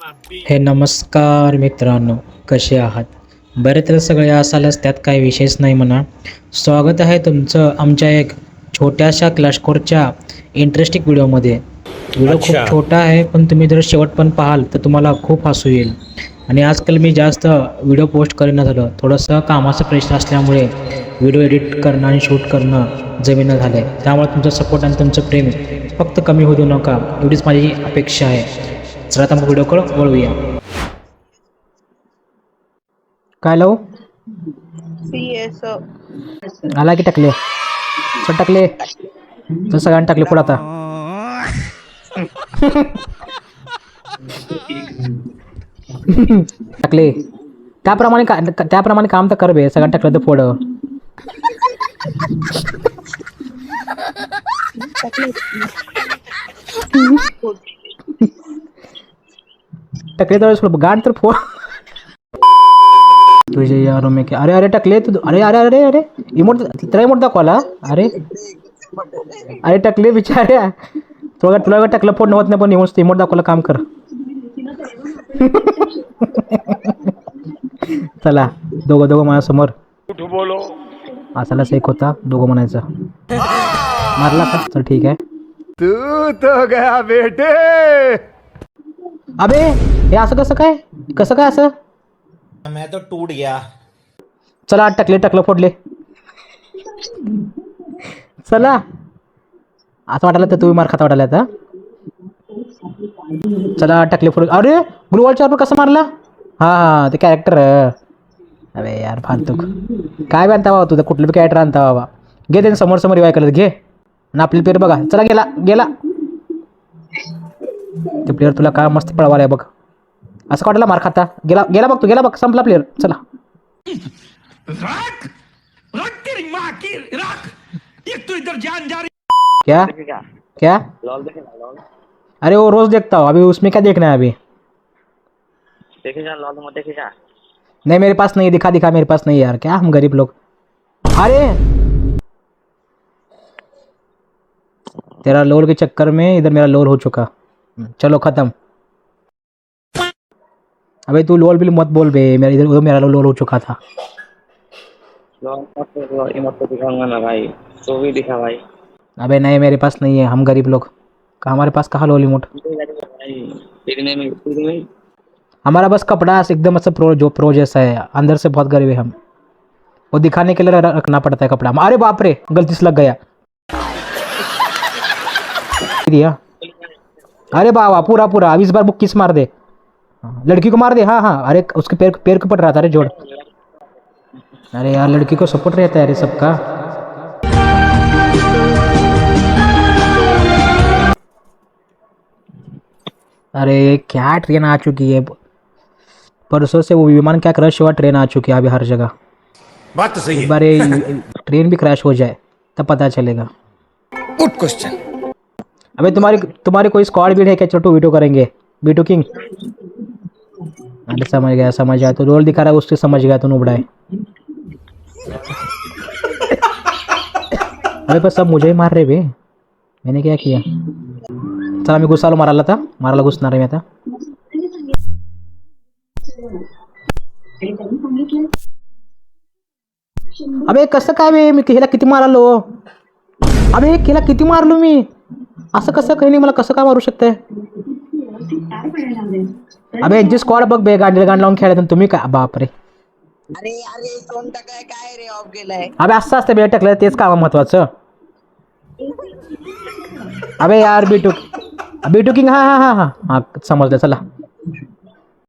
हे नमस्कार मित्रांनो कसे आहात? बरे तर सगळे असालच त्यात काही विशेष नाही म्हणा. स्वागत आहे तुमचं आमच्या एक छोट्याशा क्लॅशकोरच्या इंटरेस्टिंग व्हिडिओमध्ये व्हिडिओ खूप छोटा आहे पण तुम्ही जर शेवट पण पाहाल तर तुम्हाला खूप हसू येईल. आणि आजकाल मी जास्त व्हिडिओ पोस्ट करणं झालं. थोडंसं कामाचं प्रेशर असल्यामुळे व्हिडिओ एडिट करणं आणि शूट करणं जमीन झालं आहे त्यामुळे तुमचं सपोर्ट आणि तुमचं प्रेम फक्त कमी होऊ देऊ नका. एवढीच माझी अपेक्षा आहे. चला आता मग व्हिडिओकडं वळूया काय लावू आला की टाकले चल टाकले तर सगळ्यांनी टाकले पुढे आता टाकले त्याप्रमाणे त्याप्रमाणे काम तर कर बे सगळ्यांनी टाकलं तर पुढं टाकले तर सोड गाड तर फोड। तुझे यारो में क्या अरे अरे टकले तू अरे अरे अरे अरे इमोट त्याला इमोट दाखवाला अरे। अरे टकले बिचारे। तुला तुला टकलं फोड नव्हत नाही पण इमोट इमोट दाखवायला काम कर। चला दोघं दोघं माझ्यासमोर असालाच एक होता दोघं म्हणायचं। मारला का? चल ठीक आहे. तू तो गया बेटे। अबे हे असं कसं काय? कसं काय असं? मैं तो टूट गया. चला आठ टाकले टाकलं फोडले. चला. असं वाटायला तर तुम्ही मार खाता वाटायला आता चला आठ टाकले फोड अरे ग्लुवॉलच्या आपण कसं मारला? हा हा ते कॅरेक्टर अरे यार फालतूक काय बी आणता बाबा तुझं कुठलं बी कॅरेक्टर आणता बाबा. घे ते समोर समोर रिवाय करत घे. आणि आपली प्लेअर बघा. चला गेला गेला. ते प्लेअर तुला काय मस्त पळवाला आहे बघ. असं वाटायला मार खाता. गेला गेला बघ तू गेला बघ. संपला प्लेअर चला. क्या? क्या? अरे वो रोज देखता हूँ अभी उसमें क्या देखना है अभी? देखे जा लॉल में देखे जा नहीं मेरे पास नहीं दिखा दिखा मेरे पास नहीं यार क्या हम गरीब लोग? अरे! तेरा लोल के चक्कर में इधर मेरा लोल हो चुका। चलो खत्म। अबे तू लोल भी मत बोल बे मेरा इधर उधर मेरा लोल हो चुका था। दिखाऊँगा ना भाई। तो भी दिखा भाई। अबे नहीं मेरे पास नहीं है हम गरीब लोग। हमारे पास कहाँ लोल में हमारा बस कपड़ा एकदम ऐसा प्रो जो प्रो जैसा है। अंदर से बहुत गरीब है हम। वो दिखाने के लिए रखना पड़ता है कपड़ा। अरे बाप रे गलती से लग गया। दिया। अरे बाबा पूरा पूरा। अब इस बार बुक किस मार दे? हाँ, लड़की को मार दे? हाँ हाँ। अरे उसके पैर पैर को पड़ रहा था अरे जोड़। अरे यार लड़की को सपोर्ट रहता है अरे सबका। अरे क्या ट्रेन आ चुकी है? परसों से वो विमान क्या क्रश हुआ? ट्रेन आ चुकी है अभी हर जगह। बात तो सही बार ये ट्रेन भी क्रैश हो जाए तब पता चलेगा। गुड क्वेश्चन अबे तुम्हारी तुम्हारी कोई स्क्वाड भी है क्या? छोटू वीडियो करेंगे। बीटू किंग अरे समझ गया समझ गया। तो रोल दिखा रहा है, उससे समझ गया तो नुबड़ा अरे बस सब मुझे ही मार रहे बे मैंने क्या किया? चला मी घुसालो मारायला आता मारायला घुसणार आहे मी आता अबे कसं काय बे मी हिला किती मारलो? अबे हिला किती मारलो मी? असं कसं काही नाही मला कसं काय मारू शकते? अबे यांची स्क्वॉड बघ बे गांडीला गांड लावून खेळायचं तुम्ही काय? बापरे. अरे अरे टाकाय काय रे ऑफ गेलाय? अबे असं असतं बे टाकलं तेच काम महत्वाचं. अबे यार बिटू बिटू किंग हा हा हा हा. हा समजलं चला.